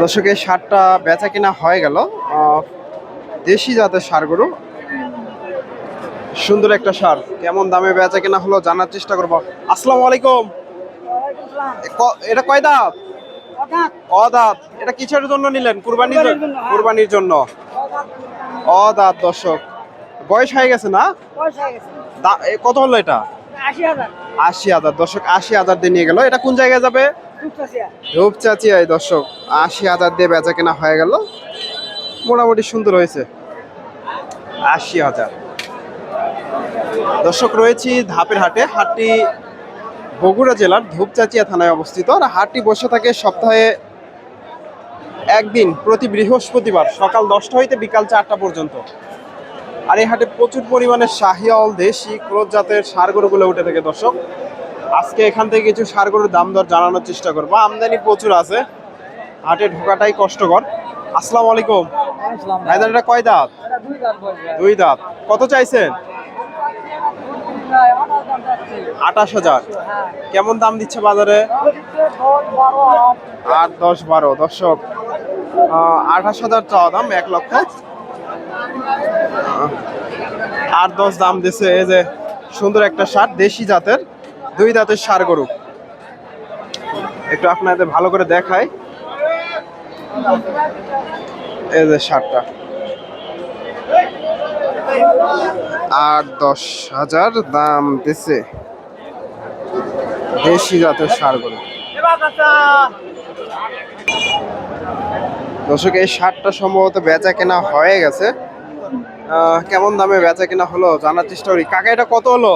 দর্শক এই সারটা বেচা কিনা হয়ে গেল। দেশি জাতের সারগুলো। সুন্দর একটা সার। কেমন দামে বেচা কিনা হলো জানার চেষ্টা করব। আসসালামু আলাইকুম। এটা কয় দাঁত? অদাঁত। এটা কিসের জন্য নিলেন? কুরবানির জন্য। কুরবানির জন্য। অদাঁত। দর্শক। বয়স হয়ে গেছে না? কত হলো এটা? আশি হাজার। দর্শক আশি হাজার দিয়ে নিয়ে গেল। এটা কোন জায়গায় যাবে? রূপচাচি এই দর্শক, আশি হাজার দিয়ে বেচা কেনা হয়ে গেল। মোটামুটি সুন্দর হয়েছে। আশি হাজার। দর্শক, রয়েছি ধাপের হাটে। হাটটি বগুড়া জেলার ধূপচাচিয়া থানায় অবস্থিত। আর হাটটি বসে থাকে সপ্তাহে একদিন প্রতি বৃহস্পতিবার সকাল দশটা হইতে বিকাল চারটা পর্যন্ত। আর এই হাটে প্রচুর পরিমাণে শাহিয়াল দেশি ক্রোধ জাতের সার গরুগুলো উঠে থাকে দর্শক। আজকে এখান থেকে কিছু সার গরুর দাম দর জানানোর চেষ্টা করব। আমদানি প্রচুর আছে। হাটে ঢোকাটাই কষ্টকর। আসসালামু আলাইকুম। ভাইজান এটা কয় দাঁত? দুই দাঁত কত চাইছেন? আঠাশ হাজার। কেমন দাম দিচ্ছে বাজারে? আট দশ বারো। দর্শক আঠাশ হাজার চাওয়া দাম এক লক্ষ। আট দশ দাম দিচ্ছে এই যে সুন্দর একটা সার দেশি জাতের। দুই দাঁতের সার গরু। একটু আপনাদের ভালো করে দেখাই। এই যে সারটা। আট, দশ হাজার দাম দিছে। দেশি জাতের সার গরু। দর্শক, এই সারটা সম্ভবত বেচা কেনা হয়ে গেছে। কেমন দামে বেচা কেনা হলো জানার চেষ্টা করি। কাকা, এটা কত হলো?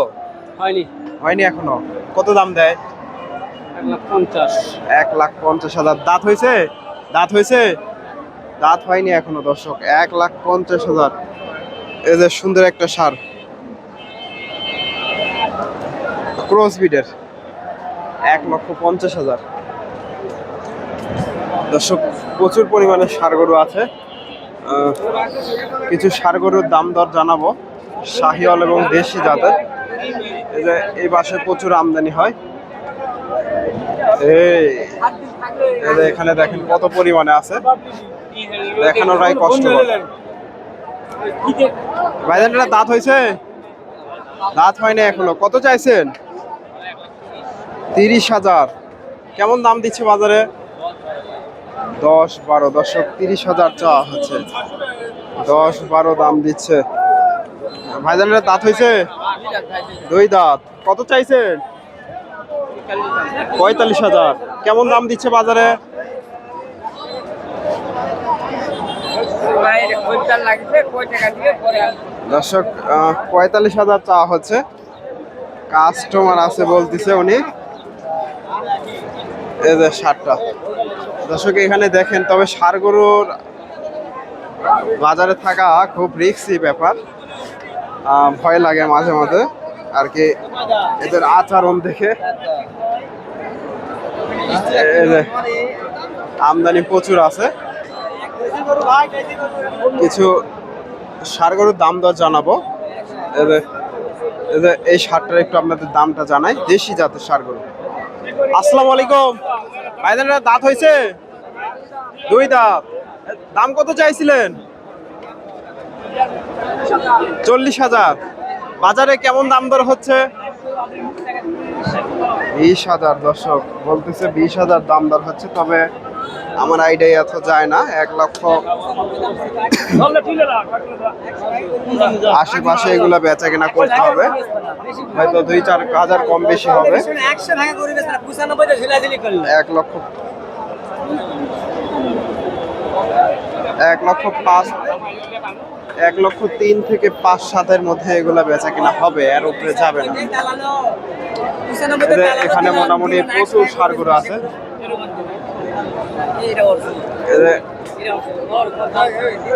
হয়নি। হয়নি এখনও। কত দাম দেয়? এক লাখ পঞ্চাশ। এক লাখ পঞ্চাশ হাজার। দাঁত হয়েছে? দাঁত হয়েছে? দাঁত হয়নি এখনও দর্শক। এক লাখ পঞ্চাশ হাজার। যে সুন্দর একটা সার। ক্রস বিডের এক লক্ষ পঞ্চাশ হাজার। দর্শক প্রচুর পরিমাণে সার গরু আছে। কিছু সার গরুর দাম দর জানাব। শাহিওয়াল এবং দেশি জাতের। এই যে এই পাশে প্রচুর আমদানি হয়। এই এখানে দেখেন কত পরিমাণে আছে। দেখানোটাই কষ্ট ভাইজান, এটা দাঁত হয়েছে? দাঁত হয়নি এখনও। কত চাইছেন? তিরিশ হাজার। কেমন দাম দিচ্ছে বাজারে? দশ বারো। দশক তিরিশ হাজার চাওয়া হচ্ছে। দশ বারো দাম দিচ্ছে। ভাইজান, এটা দাঁত হয়েছে? দুই দাঁত। কত চাইছেন? পঁয়তাল্লিশ হাজার। কেমন দাম দিচ্ছে বাজারে? দর্শক পঁয়তাল্লিশ হাজার চাওয়া হচ্ছে। কাস্টমার আছে বলতেছে উনি। যে সারটা। দর্শক, এখানে দেখেন, তবে সার গরুর বাজারে থাকা খুব রিক্সি ব্যাপার। ভয় লাগে মাঝে মাঝে আর কি এদের আচরণ দেখে। আমদানি প্রচুর আছে। কিছু সার গরুর দাম দর জানাব। এই সারটার একটু আপনাদের দামটা জানাই, দেশি জাতের সার গরু। আসসালামু আলাইকুম। ভাইজান দাঁত হয়েছে? দুই দাঁত। দাম কত চাইছিলেন? চল্লিশ হাজার। বাজারে কেমন দাম দর হচ্ছে? বিশ হাজার, দর্শক, বলতেছে বিশ হাজার দাম দর হচ্ছে, তবে আমার আইডিয়া এত যায় না, এক লক্ষ আশেপাশে এগুলো বেচা কেনা করতে হবে। হয়তো দুই চার হাজার কম বেশি হবে। এক লক্ষ এক লক্ষ পাঁচ এক লক্ষ তিন থেকে পাঁচ সাতের মধ্যে এগুলা বেচা কিনা হবে এর উপরে যাবে না। এখানে মোটামুটি প্রচুর সারগুলো আছে।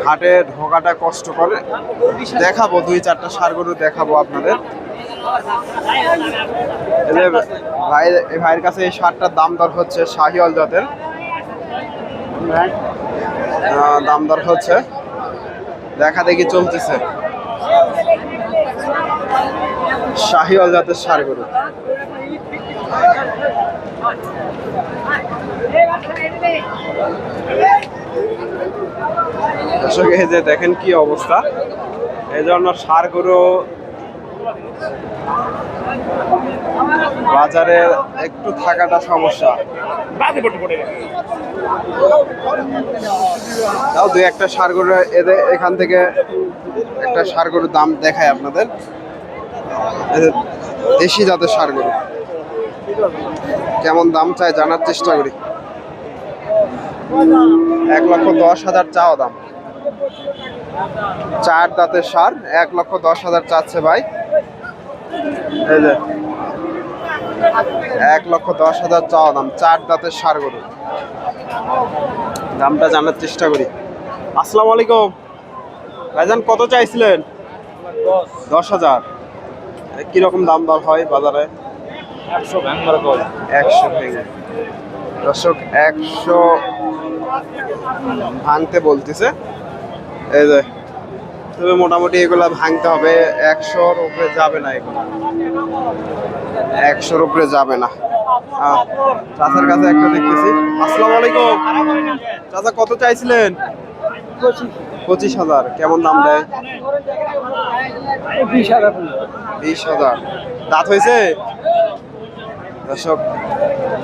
হাটে ঢোকাটা কষ্ট করে দেখাবো দুই চারটা সারগুলো দেখাবো আপনাদের। ভাই ভাইয়ের কাছে এই সারটার দাম দর হচ্ছে শাহিওয়াল জাতের। আহ, দাম দর হচ্ছে। দেখা দেখি চলতেছে। শাহিওয়াল জাতের সার গরু। দর্শক, এই যে দেখেন কি অবস্থা। এই জন্য সার গরু বাজারে একটু থাকাটা সমস্যা। তাও দুই একটা সার গরু এদের এখান থেকে একটা সার গরুর দাম দেখায় আপনাদের। দেশি জাতের সার গরু। কেমন দাম চাই জানার চেষ্টা করি। এক লক্ষ দশ হাজার চাওয়া দাম। চার দাঁতের সার এক লক্ষ দশ হাজার চাচ্ছে ভাই। এই যে এক লক্ষ দশ হাজার চাওয়া দাম চার দাঁতের সার গরু। দামটা জানার চেষ্টা করি। আসসালামু আলাইকুম। ভাইজান কত চাইছিলেন? দশ হাজার। কীরকম দাম দর হয় বাজারে? একশো একশো ভেঙে দর্শক একশো ভাঙতে বলতেছে। এই যে তবে মোটামুটি এগুলা ভাঙতে হবে একশোর উপরে যাবে না এগুলো। একশোর উপরে যাবে না। চাচার কাছে একটা দেখতেছি। আসসালামু আলাইকুম। চাচা কত চাইছিলেন? পঁচিশ হাজার। কেমন দাম দেয়? বিশ হাজার। বিশ হাজার। দাঁত হয়েছে? দর্শক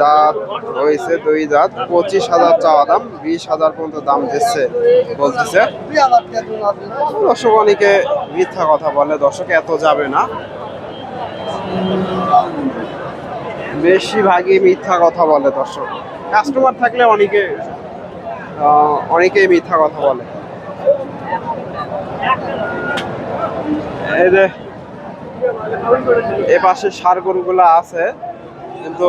দাঁত হয়েছে দুই দাঁত, পঁচিশ হাজার চাওয়া দাম, বিশ হাজার পর্যন্ত দাম দিচ্ছে, বলতেছে। দর্শক অনেকে মিথ্যা কথা বলে, দর্শক এত যাবে না। বেশিরভাগই মিথ্যা কথা বলে দর্শক। কাস্টমার থাকলে অনেকে অনেকেই মিথ্যা কথা বলে। এই যে এ পাশে সার গরুগুলো আছে, কিন্তু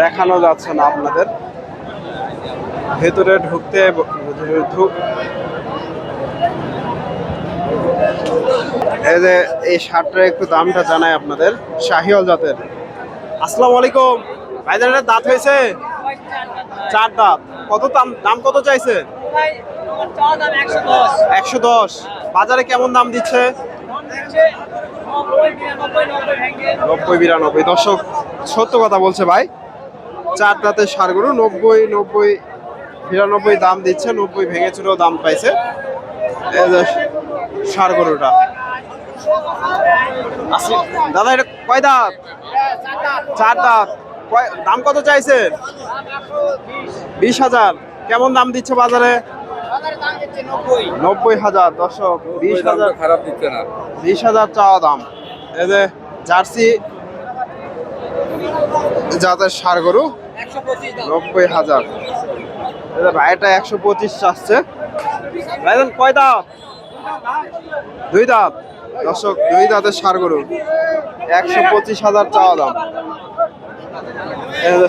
দেখানো যাচ্ছে না আপনাদের। ভেতরে ঢুকতে ঢুক এই এই শার্টটার একটু দামটা জানাই আপনাদের শাহিওল জাতের। আসসালামু আলাইকুম। ভাইজান দাঁত হয়েছে? চার দাঁত। কত দাম দাম কত চাইছে? একশো দশ। বাজারে কেমন দাম দিচ্ছে? নব্বই, বিরানব্বই। দর্শক সত্য কথা বলছে ভাই। চার দাঁতের সার গরু নব্বই নব্বই বিরানব্বই দাম দিচ্ছে নব্বই ভেঙে চুরেও দাম পাইছে। এই যে সার গরুটা। দাদা এটা কয় দাঁত? চার দাঁত। দাম কত চাইছেন? বিশ হাজার। কেমন দাম দিচ্ছে বাজারে? নব্বই হাজার দর্শক বিশ হাজার। খারাপ দিচ্ছে না। বিশ হাজার চাওয়া দাম। এই যে জার্সি জাতের সার গরু, নব্বই হাজার। ভাইটা একশো পঁচিশ চাচ্ছে। কয় দাঁত? দুই দাঁত। দর্শক, দুই দাঁতের সার গরু। একশো পঁচিশ হাজার চাওয়া দাম।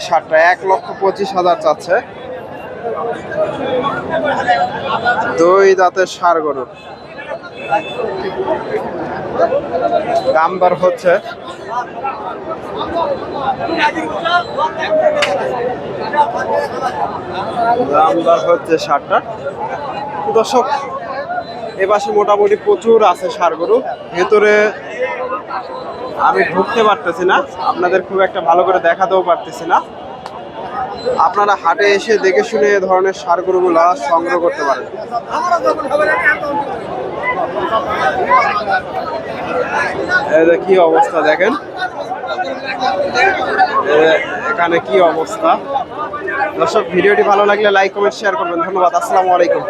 সারটা এক লক্ষ পঁচিশ হাজার চাচ্ছে। দুই দাঁতের সার গরু। দাম দর হচ্ছে দাম হচ্ছে সারটা। দর্শক, এ পাশে মোটামুটি প্রচুর আছে গরু। ভেতরে আমি ঢুকতে পারতেছি না। আপনাদের খুব একটা ভালো করে দেখাতেও পারতেছি না। আপনারা হাটে এসে দেখে শুনে এ ধরনের গরুগুলা সংগ্রহ করতে পারেন। যে কি অবস্থা দেখেন? এখানে কি অবস্থা? দর্শক, ভিডিওটি ভালো লাগলে লাইক কমেন্ট শেয়ার করবেন। ধন্যবাদ। আসসালামু আলাইকুম।